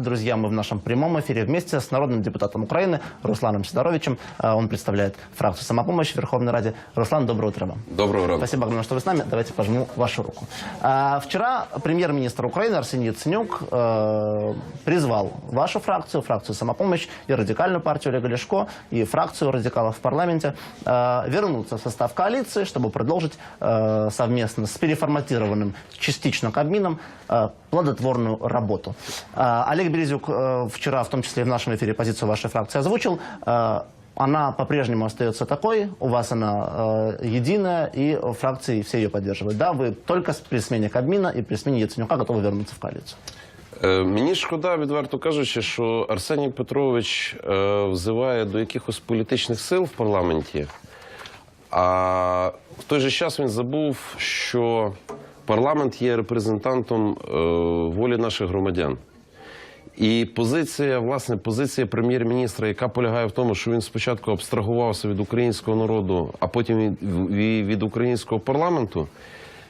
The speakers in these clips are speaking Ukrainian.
друзья, мы в нашем прямом эфире вместе с народным депутатом Украины Русланом Сидоровичем. Э, Он представляет фракцию «Самопомощь» в Верховной Раде. Руслан, доброе утро вам. Доброго ранку. Спасибо огромное, что вы с нами. Давайте пожму вашу руку. А, Вчера премьер-министр Украины Арсений Яценюк э, призвал вашу фракцию, фракцию «Самопомощь» и радикальную партию Олега Лешко, и фракцию радикалов в парламенте э, вернуться в состав коалиции, чтобы продолжить э, совместно с переформатированным частично Кабмином э, плодотворную работу. Э, Олег Березюк э, вчера, в том числе и в нашем эфире, позицию вашей фракции озвучил. Э, она по-прежнему остается такой, у вас она э, единая, и фракции все ее поддерживают. Да, вы только с- при смене Кабмина и при смене Яценюка готовы вернуться в коалицию. Е, Мені шкода, відверто кажучи, що Арсеній Петрович е, взиває до якихось політичних сил в парламенті, а в той же час він забув, що парламент є репрезентантом е, волі наших громадян. І позиція, власне, позиція прем'єр-міністра, яка полягає в тому, що він спочатку абстрагувався від українського народу, а потім від, українського парламенту,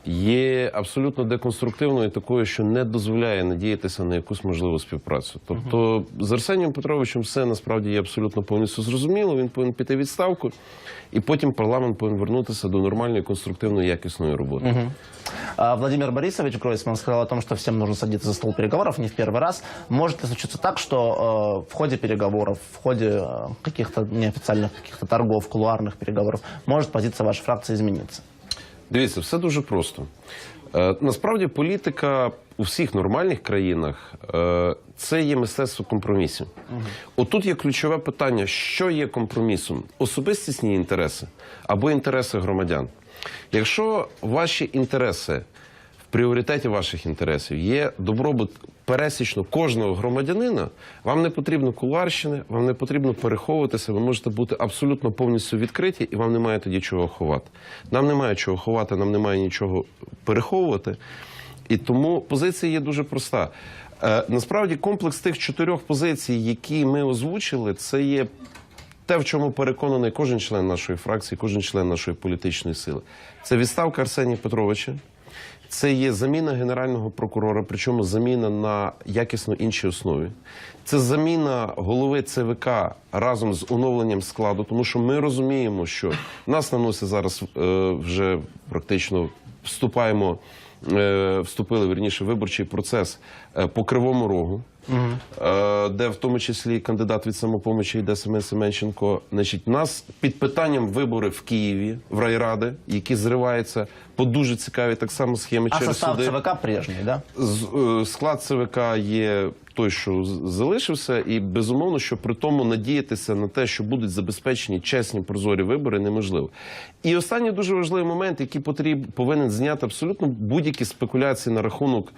є абсолютно деконструктивною, такою, що не дозволяє надіятися на якусь можливу співпрацю. Тобто з Арсенієм Петровичем все насправді є абсолютно повністю зрозуміло. Він повинен піти в відставку, і потім парламент повинен вернутися до нормальної, конструктивної, якісної роботи. А Владимир Борисович Гройсман сказал о том, что всем нужно садиться за стол переговоров не в первый раз. Может ли случиться так, что э, в ходе переговоров, в ходе э, каких-то неофициальных каких-то торгов, кулуарных переговоров, может позиция вашей фракции измениться? Дивіться, все дуже просто. Е, насправді політика у всіх нормальних країнах е, це є мистецтво компромісів. Отут є ключове питання: що є компромісом? Особистісні інтереси або інтереси громадян. Якщо ваші інтереси пріоритеті ваших інтересів є добробут пересічно кожного громадянина, вам не потрібно куларщини, вам не потрібно переховуватися, ви можете бути абсолютно повністю відкриті, і вам немає тоді чого ховати. Нам немає чого ховати, нам немає нічого переховувати. І тому позиція є дуже проста. Е, насправді, комплекс тих чотирьох позицій, які ми озвучили, це є те, в чому переконаний кожен член нашої фракції, кожен член нашої політичної сили. Це відставка Арсенія Петровича. Це є заміна генерального прокурора, причому заміна на якісно іншій основі. Це заміна голови ЦВК разом з оновленням складу, тому що ми розуміємо, що нас наносить зараз е, вже практично вступаємо, вступили верніше виборчий процес е, по кривому рогу. Е, де в тому числі кандидат від самопомочі йде Семен Семенченко. Значить, нас під питанням вибори в Києві в райради, які зриваються по дуже цікавій так само схемі А через состав суди. ЦВК прежний, да? З- е, Склад ЦВК є той, що залишився, і безумовно, що при тому надіятися на те, що будуть забезпечені чесні прозорі вибори, неможливо. І останній дуже важливий момент, який потріб, повинен зняти абсолютно будь-які спекуляції на рахунок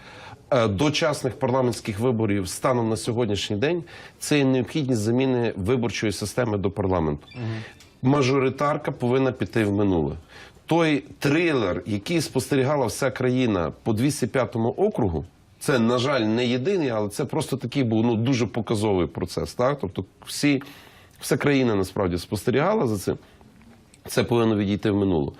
е, дочасних парламентських виборів станом на сьогоднішній день, це необхідність заміни виборчої системи до парламенту. Мажоритарка повинна піти в минуле. Той трилер, який спостерігала вся країна по 205 округу, це, на жаль, не єдиний, але це просто такий був ну, дуже показовий процес. Так? Тобто всі, вся країна насправді спостерігала за цим. Це повинно відійти в минуле.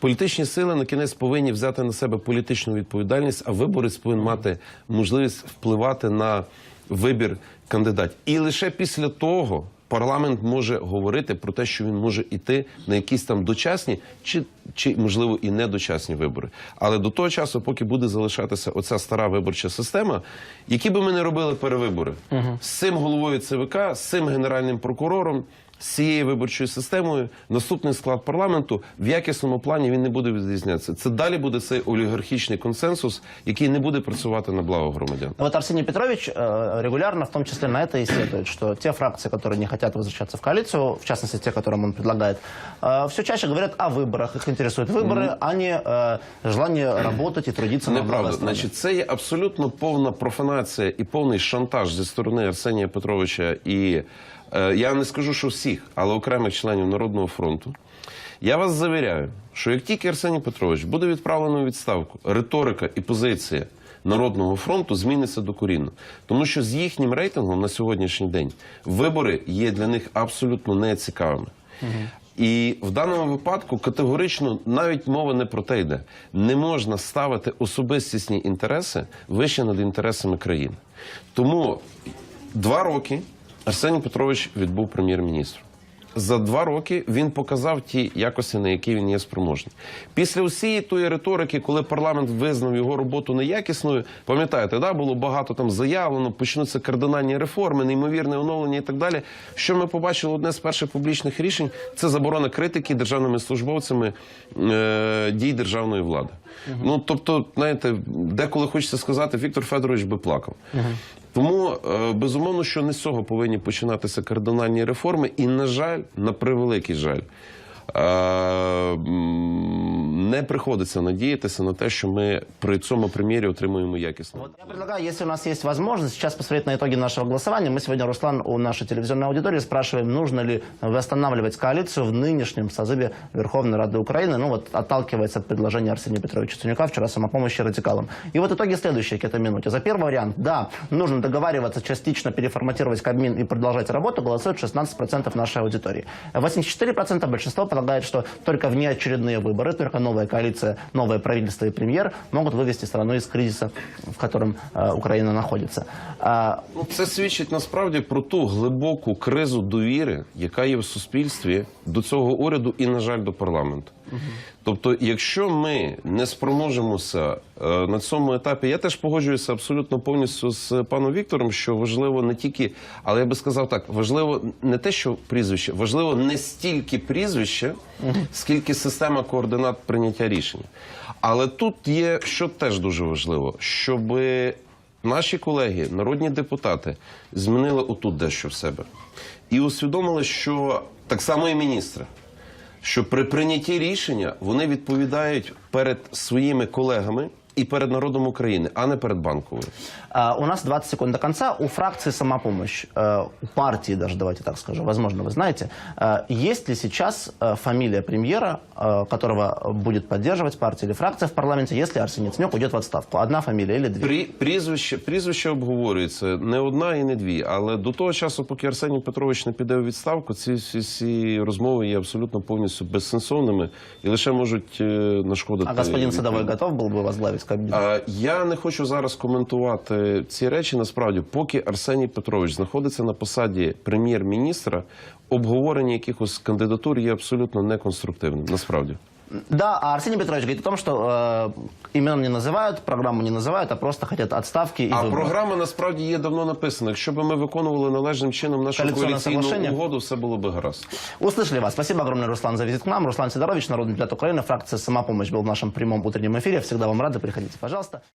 Політичні сили на кінець повинні взяти на себе політичну відповідальність, а виборець повинен мати можливість впливати на вибір кандидатів. І лише після того парламент може говорити про те, що він може йти на якісь там дочасні чи, чи можливо і недочасні вибори. Але до того часу, поки буде залишатися оця стара виборча система, які би ми не робили перевибори з цим головою ЦВК, з цим генеральним прокурором З цією виборчою системою наступний склад парламенту в якісному плані він не буде відрізнятися. Це далі буде цей олігархічний консенсус, який не буде працювати на благо громадян. Вот Арсений Петрович э, регулярно, в том числе на это и сетует, что те фракции, которые не хотят возвращаться в коалицию, в частности те, которым он предлагает, все чаще говорят о выборах. Их интересуют выборы, а не э, желание работать и трудиться на благо Неправда. страны. Значить, це є абсолютно повна профанація і повний шантаж зі сторони Арсенія Петровича і е, я не скажу, що всіх, але окремих членів Народного фронту. Я вас завіряю, що як тільки Арсеній Петрович буде відправлено у відставку, риторика і позиція Народного фронту зміниться докорінно. Тому що з їхнім рейтингом на сьогоднішній день вибори є для них абсолютно нецікавими. І в даному випадку категорично навіть мова не про те йде. Не можна ставити особистісні інтереси вище над інтересами країни. Тому два роки Арсеній Петрович відбув прем'єр-міністром. За два роки він показав ті якості, на які він є спроможний. Після усієї тої риторики, коли парламент визнав його роботу неякісною, пам'ятаєте, да, було багато там заявлено, почнуться кардинальні реформи, неймовірне оновлення і так далі. Що ми побачили одне з перших публічних рішень це заборона критики державними службовцями е, дій державної влади. Ну тобто, знаєте, деколи хочеться сказати, Віктор Федорович би плакав. Тому е, безумовно, що не з цього повинні починатися кардинальні реформи, і на жаль, на превеликий жаль. е, Не приходиться надіятися на те, що ми при цьому прем'єрі отримуємо якісно. Вот я предлагаю, если у нас есть возможность, сейчас посмотреть на итоги нашего голосования. Мы сегодня, Руслан, у нашей телевизионной аудитории спрашиваем, нужно ли восстанавливать коалицию в нынешнем созыве Верховной Рады Украины. Ну вот, отталкиваясь от предложения Арсения Петровича Ценюка вчера самопомощи радикалам. И вот итоги следующие к этой минуте. За первый вариант, да, нужно договариваться, частично переформатировать Кабмин и продолжать работу, голосует 16% нашей аудитории. 84% большинство полагает, что только внеочередные выборы, только новая коалиция, новое правительство и премьер могут вывести страну из кризиса, в котором э, Украина находится. А, Ну, це свідчить насправді про ту глибоку кризу довіри, яка є в суспільстві до цього уряду і, на жаль, до парламенту. Тобто, якщо ми не спроможемося е, на цьому етапі, я теж погоджуюся абсолютно повністю з паном Віктором, що важливо не тільки, але я би сказав так, важливо не те, що прізвище, важливо не стільки прізвище, скільки система координат прийняття рішення. Але тут є що теж дуже важливо, щоби Наші колеги, народні депутати, змінили отут дещо в себе і усвідомили, що так само і міністри, що при прийнятті рішення вони відповідають перед своїми колегами і перед народом України, а не перед банковою. а, у нас 20 секунд до конца. У фракции «Самопомощь», э, у партии даже, давайте так скажу, возможно, вы знаете, э, есть ли сейчас э, фамилия премьера, э, которого будет поддерживать партия или фракция в парламенте, если Арсений Яценюк уйдет в отставку? Одна фамилия или две? Прі, прізвище, прізвище обговорюється не одна і не дві, але до того часу, поки Арсеній Петрович не піде у відставку, ці всі, всі розмови є абсолютно повністю безсенсовними і лише можуть е, нашкодити. А господин Віктору. Садовой готов был бы возглавить а, Я не хочу зараз коментувати ці речі. Насправді, поки Арсеній Петрович знаходиться на посаді прем'єр-міністра, обговорення якихось кандидатур є абсолютно неконструктивним. Насправді. Да, а Арсений Петрович говорит о том, что э, имен не называют, программу не называют, а просто хотят отставки и А выборов. програма насправді є давно написана. Якщо б ми виконували належним чином нашу Коаліційне коаліційну соглашення? угоду, все було б гаразд. Услышали вас. Спасибо огромное, Руслан, за визит к нам. Руслан Сидорович, народный депутат Украины, фракция «Самопомощь» был в нашем прямом утреннем эфире. Всегда вам рады. Приходите, пожалуйста.